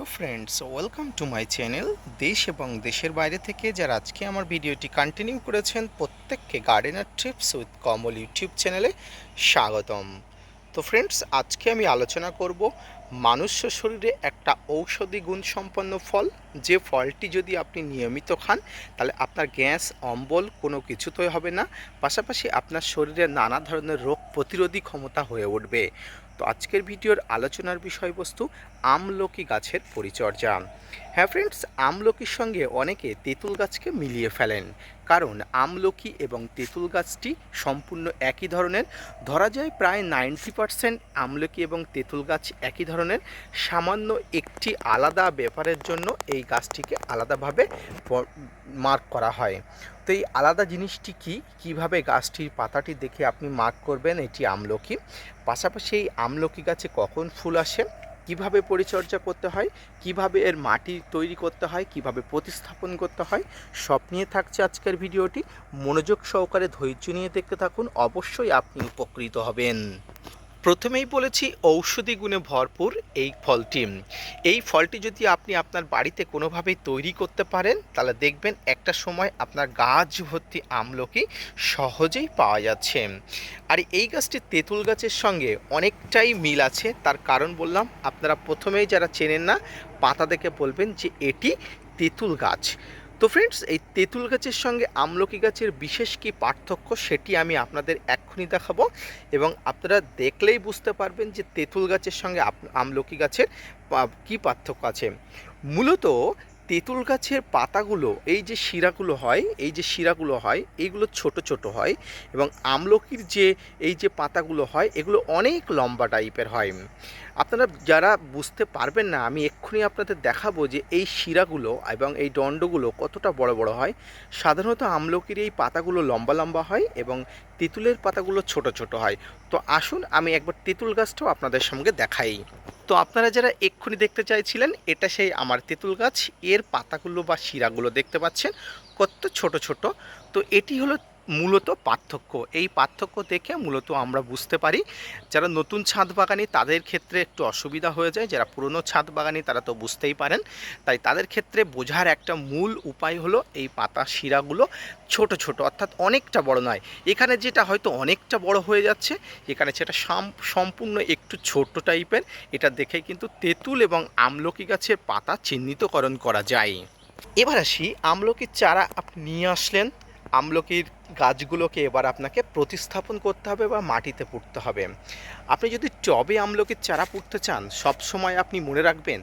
Hello friends, welcome to my channel দেশ এবং দেশের বাইরে থেকে যারা আজকে আমার ভিডিওটি কন্টিনিউ করেছেন, প্রত্যেককে gardener trips with Kamal YouTube চ্যানেলে স্বাগতম। তো ফ্রেন্ডস, আজকে আমি আলোচনা করব মানুষ্য শরীরে একটা ঔষধি গুণ সম্পন্ন ফল। যে ফলটি যদি আপনি নিয়মিত খান, তাহলে আপনার গ্যাস, অম্বল কোনো কিছুতেই হবে না। পাশাপাশি আপনার শরীরে নানা ধরনের রোগ প্রতিরোধী ক্ষমতা হয়ে উঠবে। তো আজকের ভিডিওর আলোচনার বিষয়বস্তু আমলকি গাছের পরিচর্যা। হ্যাঁ ফ্রেন্ডস আমলকির সঙ্গে অনেকে তেঁতুল গাছকে মিলিয়ে ফেলেন। কারণ আমলকি এবং তেঁতুল গাছটি সম্পূর্ণ একই ধরনের। ধরা যায় প্রায় নাইনটি পারসেন্ট আমলকি এবং তেঁতুল গাছ একই ধরনের। সামান্য একটি আলাদা ব্যাপারের জন্য এই গাছটিকে আলাদাভাবে মার্ক করা হয়। তো এই আলাদা জিনিসটি কি? কীভাবে গাছটির পাতাটি দেখে আপনি মার্ক করবেন এটি আমলকি? পাশাপাশি এই আমলকি গাছে কখন ফুল আসে? কীভাবে পরিচর্যা করতে হয়, কীভাবে এর মাটি তৈরি করতে হয়, কীভাবে প্রতিস্থাপন করতে হয়, সব নিয়ে থাকছে আজকের ভিডিওটি। মনোযোগ সহকারে ধৈর্য নিয়ে দেখতে থাকুন, অবশ্যই আপনি উপকৃত হবেন। প্রথমেই বলেছি ঔষধি গুণে ভরপুর এই ফলটি। এই ফলটি যদি আপনি আপনার বাড়িতে কোনোভাবেই তৈরি করতে পারেন, তাহলে দেখবেন একটা সময় আপনার গাছ ভর্তি আমলকি সহজেই পাওয়া যাচ্ছে। আর এই গাছটি তেঁতুল গাছের সঙ্গে অনেকটাই মিল আছে, তার কারণ বললাম, আপনারা প্রথমেই যারা চেনেন না, পাতা দেখে বলবেন যে এটি তেঁতুল গাছ। তো ফ্রেন্ডস এই তেঁতুল গাছের সঙ্গে আমলকি গাছের বিশেষ কি পার্থক্য সেটি আমি আপনাদের এক্ষুনি দেখাবো এবং আপনারা দেখলেই বুঝতে পারবেন যে তেঁতুল গাছের সঙ্গে আমলকি গাছের কি পার্থক্য আছে। মূলত তেঁতুল গাছের পাতাগুলো, এই যে শিরাগুলো হয়, এই যে শিরাগুলো হয় এইগুলো ছোট ছোট হয় এবং আমলকির যে এই যে পাতাগুলো হয়, এগুলো অনেক লম্বা টাইপের হয়। আপনারা যারা বুঝতে পারবেন না, আমি এক্ষুনি আপনাদের দেখাবো যে এই শিরাগুলো এবং এই দণ্ডগুলো কতটা বড় বড় হয়। সাধারণত আমলকির এই পাতাগুলো লম্বা লম্বা হয় এবং তেঁতুলের পাতাগুলো ছোট ছোট হয়। তো আসুন আমি একবার তেঁতুল গাছটাও আপনাদের সঙ্গে দেখাই। তো আপনারা যারা এক্ষুনি দেখতে চাইছিলেন, এটা সেই আমার তেঁতুল গাছ। এর পাতাগুলো বা শিরাগুলো দেখতে পাচ্ছেন। কত ছোট ছোট। তো এটি হলো মূলত পার্থক্য। এই পার্থক্য দেখে মূলত আমরা বুঝতে পারি যারা নতুন ছাদ বাগানি তাদের ক্ষেত্রে একটু অসুবিধা হয়ে যায়, যারা পুরনো ছাদ বাগানি তারা তো বুঝতেই পারেন। তাই তাদের ক্ষেত্রে বোঝার একটা মূল উপায় হলো এই পাতা শিরাগুলো ছোট ছোট, অর্থাৎ অনেকটা বড় নয়। এখানে যেটা হয়তো অনেকটা বড় হয়ে যাচ্ছে, এখানে সেটা সম্পূর্ণ একটু ছোট টাইপের। এটা দেখে কিন্তু তেঁতুল এবং আমলকি গাছের পাতা চিহ্নিতকরণ করা যায়। এবার আসি আমলকির চারা আপনি নিয়ে আসলেন। আমলকির গাছগুলোকে এবার আপনাকে প্রতিস্থাপন করতে হবে বা মাটিতে পুঁততে হবে। আপনি যদি টবে আমলকির চারা পুঁততে চান, সব সময় আপনি মনে রাখবেন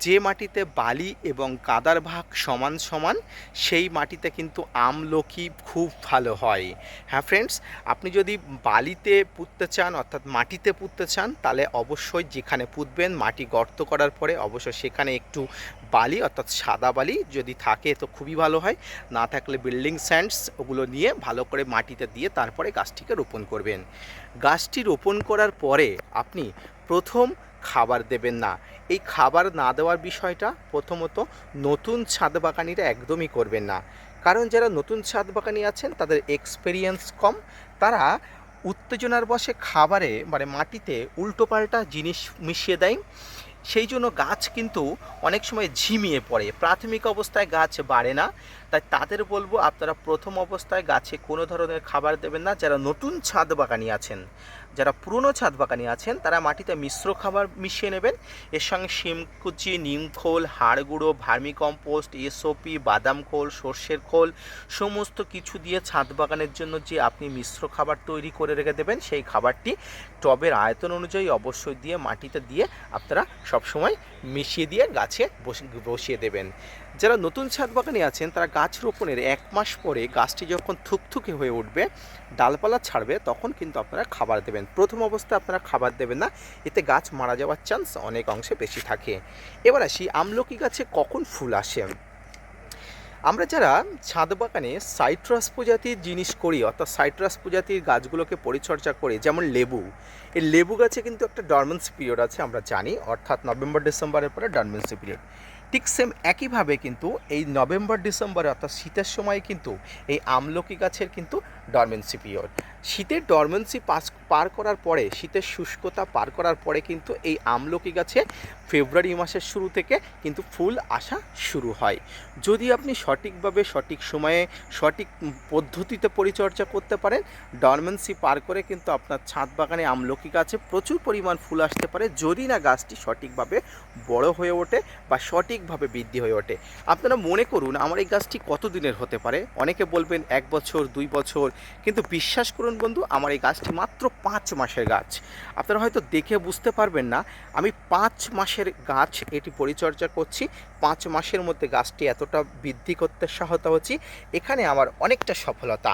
যে মাটিতে বালি এবং কাদার ভাগ সমান সমান, সেই মাটিতে কিন্তু আমলকি খুব ভালো হয়। হ্যাঁ ফ্রেন্ডস আপনি যদি বালিতে পুঁততে চান, অর্থাৎ মাটিতে পুঁততে চান, তাহলে অবশ্যই যেখানে পুঁতবেন, মাটি গর্ত করার পরে অবশ্যই সেখানে একটু বালি, অর্থাৎ সাদা বালি যদি থাকে, তো খুবই ভালো হয়। না থাকলে বিল্ডিং স্যান্ডস ওগুলো নিয়ে ভালো করে মাটিতে দিয়ে তারপরে গাছটিকে রোপণ করবেন। গাছটি রোপণ করার পরে আপনি প্রথম খাবার দেবেন না। এই খাবার না দেওয়ার বিষয়টা প্রথমত নতুন ছাদ বাগানিরা একদমই করবেন না। কারণ যারা নতুন ছাদ বাগানি আছেন, তাদের এক্সপেরিয়েন্স কম। তারা উত্তেজনার বসে খাবারে মানে মাটিতে উল্টোপাল্টা জিনিস মিশিয়ে দেয়। সেই জন্য গাছ কিন্তু অনেক সময় ঝিমিয়ে পড়ে। প্রাথমিক অবস্থায় গাছ বাড়ে না। তাই তাদের বলব, আপনারা প্রথম অবস্থায় গাছে কোনো ধরনের খাবার দেবেন না। যারা নতুন ছাদ বাগানি আছেন যারা পুরনো ছাদ বাগানি আছেন, তারা মাটিতে মিশ্র খাবার মিশিয়ে নেবেন। এর সঙ্গে শিমকুচি নিমখোল হাড় গুঁড়ো, ভার্মি কম্পোস্ট এসওপি বাদাম খোল, সর্ষের খোল, সমস্ত কিছু দিয়ে ছাদ বাগানের জন্য যে আপনি মিশ্র খাবার তৈরি করে রেখে দেবেন, সেই খাবারটি টবের আয়তন অনুযায়ী অবশ্যই দিয়ে মাটিতে দিয়ে আপনারা সবসময় মিশিয়ে দিয়ে গাছে বসিয়ে দেবেন। যারা নতুন ছাদ বাগানে আছেন, তারা গাছ রোপণের এক মাস পরে গাছটি যখন থুকথুকে হয়ে উঠবে, ডালপালা ছাড়বে, তখন কিন্তু আপনারা খাবার দেবেন। প্রথম অবস্থায় আপনারা খাবার দেবেন না, এতে গাছ মারা যাওয়ার চান্স অনেক অংশে বেশি থাকে। এবার আসি, আমলকি গাছে কখন ফুল আসে? আমরা যারা ছাদ বাগানে সাইট্রাস প্রজাতির জিনিস করি, অর্থাৎ সাইট্রাস প্রজাতির গাছগুলোকে পরিচর্যা করি, যেমন লেবু, এই লেবু গাছে কিন্তু একটা ডরমেন্সি পিরিয়ড আছে, আমরা জানি, অর্থাৎ নভেম্বর, ডিসেম্বরের পরে ডরমেন্সি পিরিয়ড। ঠিক সেম একইভাবে কিন্তু এই নভেম্বর, ডিসেম্বরে অর্থাৎ শীতের সময় কিন্তু এই আমলকি গাছের কিন্তু ডরমেন্সি পিরিয়ড শীতের ডরমেন্সি পাস, পার করার পরে, শীতের শুষ্কতা পার করার পরে কিন্তু এই আমলকি গাছে ফেব্রুয়ারি মাসের শুরু থেকে কিন্তু ফুল আসা শুরু হয়। যদি আপনি সঠিকভাবে, সঠিক সময়ে, সঠিক পদ্ধতিতে পরিচর্যা করতে পারেন ডরমেন্সি পার করে কিন্তু আপনার ছাদ বাগানে আমলকি গাছে প্রচুর পরিমাণ ফুল আসতে পারে, যদি না গাছটি সঠিকভাবে বড় হয়ে ওঠে বা সঠিকভাবে বৃদ্ধি হয়ে ওঠে। আপনারা মনে করুন, আমার এই গাছটি কত দিনের হতে পারে? অনেকে বলবেন এক বছর, দুই বছর, কিন্তু বিশ্বাস করুন বন্ধু, আমার এই গাছটি মাত্র পাঁচ মাসের গাছ। আপনারা হয়তো দেখে বুঝতে পারবেন না, আমি পাঁচ মাসের গাছ এটি পরিচর্যা করছি। পাঁচ মাসের মধ্যে গাছটি এতটা বৃদ্ধি করতে সহায়তা হচ্ছি। এখানে আমার অনেকটা সফলতা।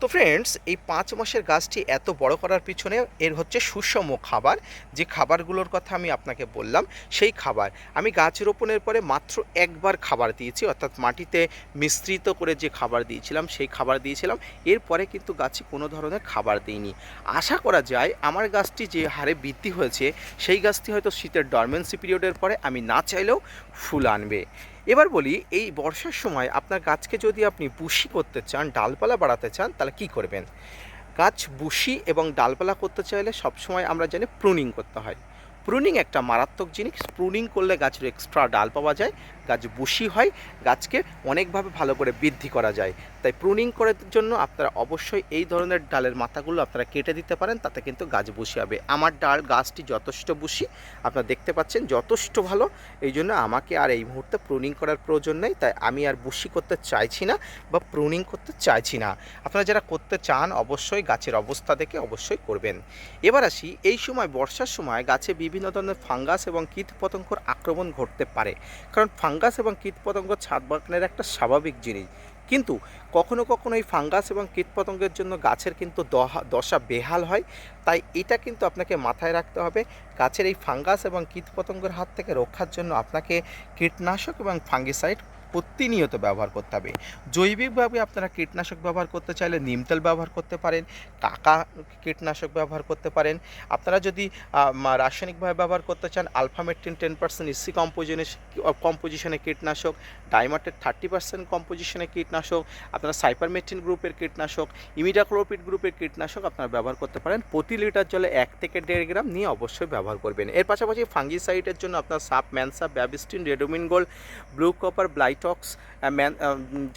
তো ফ্রেন্ডস এই পাঁচ মাসের গাছটি এত বড় করার পিছনে এর হচ্ছে সুষম খাবার। যে খাবারগুলোর কথা আমি আপনাকে বললাম, সেই খাবার। আমি গাছ রোপণের পরে মাত্র একবার খাবার দিয়েছি, অর্থাৎ মাটিতে মিশ্রিত করে যে খাবার দিয়েছিলাম, সেই খাবার দিয়েছিলাম। এরপরে কিন্তু গাছে কোনো ধরনের খাবার দিইনি। আশা করা যায়, আমার গাছটি যে হারে বৃদ্ধি হয়েছে, সেই গাছটি হয়তো শীতের ডরমেন্সি পিরিয়ডের পরে আমি না চাইলেও ফুল আনবে। এবার বলি, এই বর্ষার সময় আপনার গাছকে যদি আপনি বুশি করতে চান, ডালপালা বাড়াতে চান, তাহলে কি করবেন? গাছ বুশি এবং ডালপালা করতে চাইলে সবসময় আমরা জানি প্রুনিং করতে হয়। প্রুনিং একটা মারাত্মক জিনিস। প্রুনিং করলে গাছের এক্সট্রা ডাল পাওয়া যায়, গাছ বুশি হয়, গাছকে অনেকভাবে ভালো করে বৃদ্ধি করা যায়। তাই প্রুনিং করার জন্য আপনারা অবশ্যই এই ধরনের ডালের মাথাগুলো আপনারা কেটে দিতে পারেন, তাতে কিন্তু গাছ বুশি হবে। আমার ডাল, গাছটি যথেষ্ট বুশি, আপনারা দেখতে পাচ্ছেন যথেষ্ট ভালো, এই জন্য আমাকে আর এই মুহূর্তে প্রুনিং করার প্রয়োজন নেই, তাই আমি আর বুশি করতে চাইছি না বা প্রুনিং করতে চাইছি না। আপনারা যারা করতে চান, অবশ্যই গাছের অবস্থা দেখে অবশ্যই করবেন। এবার আসি, এই সময়, বর্ষার সময় গাছে বিভিন্ন ধরনের ফাঙ্গাস এবং কীট পতঙ্গর আক্রমণ ঘটতে পারে। কারণ ফাঙ্গাস এবং কীটপতঙ্গ ছাদ বাগানের একটা স্বাভাবিক জিনিস। কিন্তু কখনো কখনো এই ফাঙ্গাস এবং কীটপতঙ্গের জন্য গাছের কিন্তু দশা বেহাল হয়। তাই এটা কিন্তু আপনাকে মাথায় রাখতে হবে। গাছের এই ফাঙ্গাস এবং কীটপতঙ্গের হাত থেকে রক্ষার জন্য আপনাকে কীটনাশক এবং ফাঙ্গিসাইড প্রতিনিয়ত ব্যবহার করতে হবে। জৈবিকভাবে আপনারা কীটনাশক ব্যবহার করতে চাইলে নিম তেল ব্যবহার করতে পারেন, কাকা কীটনাশক ব্যবহার করতে পারেন। আপনারা যদি রাসায়নিকভাবে ব্যবহার করতে চান, আলফামেট্রিন টেন পার্সেন্ট ইসি কম্পোজিশনে কম্পোজিশনে কীটনাশক ডাইমাটের থার্টি পার্সেন্ট কম্পোজিশনে কীটনাশক, আপনারা সাইপারমেট্রিন গ্রুপের কীটনাশক ইমিডাক্লোপিড গ্রুপের কীটনাশক আপনারা ব্যবহার করতে পারেন। প্রতি লিটার জলে এক থেকে দেড় গ্রাম নিয়ে অবশ্যই ব্যবহার করবেন। এর পাশাপাশি ফাঙ্গিসাইডের জন্য আপনার সাপ, ম্যানসাপ, Bavistin Ridomil Gold blue copper Blitox man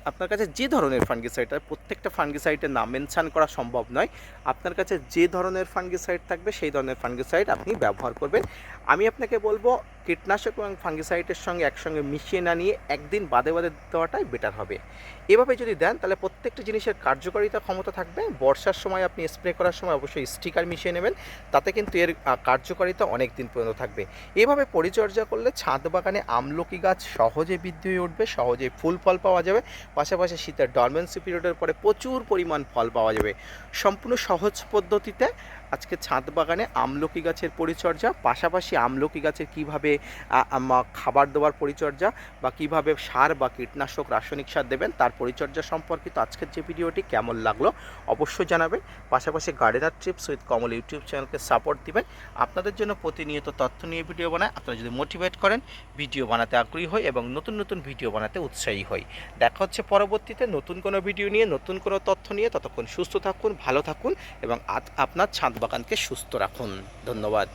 আপনার কাছে যে ধরনের ফাঙ্গিসাইড প্রত্যেকটা ফাঙ্গিসাইডের নাম মেনশান করা সম্ভব নয়। আপনার কাছে যে ধরনের ফাঙ্গিসাইড থাকবে, সেই ধরনের ফাঙ্গিসাইড আপনি ব্যবহার করবেন। আমি আপনাকে বলব কীটনাশক এবং ফাঙ্গিসাইডের সঙ্গে একসঙ্গে মিশিয়ে না নিয়ে একদিন বাদে বাদে দেওয়াটাই বেটার হবে। এভাবে যদি দেন, তাহলে প্রত্যেকটা জিনিসের কার্যকারিতা, ক্ষমতা থাকবে। বর্ষার সময় আপনি স্প্রে করার সময় অবশ্যই স্টিকার মিশিয়ে নেবেন। তাতে কিন্তু এর কার্যকারিতা অনেক দিন পর্যন্ত থাকবে। এভাবে পরিচর্যা করলে ছাদ বাগানে আমলকি গাছ সহজে বৃদ্ধি হয়ে উঠবে, সহজে ফুল ফল পাওয়া যাবে। পাশাপাশি শীতের ডরমেন্সি পিরিয়ডের পরে প্রচুর পরিমাণ ফল পাওয়া যাবে। সম্পূর্ণ সহজ পদ্ধতিতে আজকে ছাদ বাগানে আমলকি গাছের পরিচর্যা, পাশাপাশি আমলকি গাছের কীভাবে খাবার দেওয়ার পরিচর্যা বা কীভাবে সার বা কীটনাশক রাসায়নিক সার দেবেন তার পরিচর্যা সম্পর্কিত আজকের যে ভিডিওটি কেমন লাগল অবশ্যই জানাবেন। পাশাপাশি gardener trips with Kamal YouTube চ্যানেলকে সাপোর্ট দিবেন। আপনাদের জন্য প্রতিনিয়ত তথ্য নিয়ে ভিডিও বানায়। আপনারা যদি মোটিভেট করেন, ভিডিও বানাতে আগ্রহী হই এবং নতুন নতুন ভিডিও বানাতে উৎসাহী হই। দেখা হচ্ছে পরবর্তীতে নতুন কোনো ভিডিও নিয়ে, নতুন কোনো তথ্য নিয়ে। ততক্ষণ সুস্থ থাকুন, ভালো থাকুন এবং আপনার ছাদ বাগানকে সুস্থ রাখুন। ধন্যবাদ।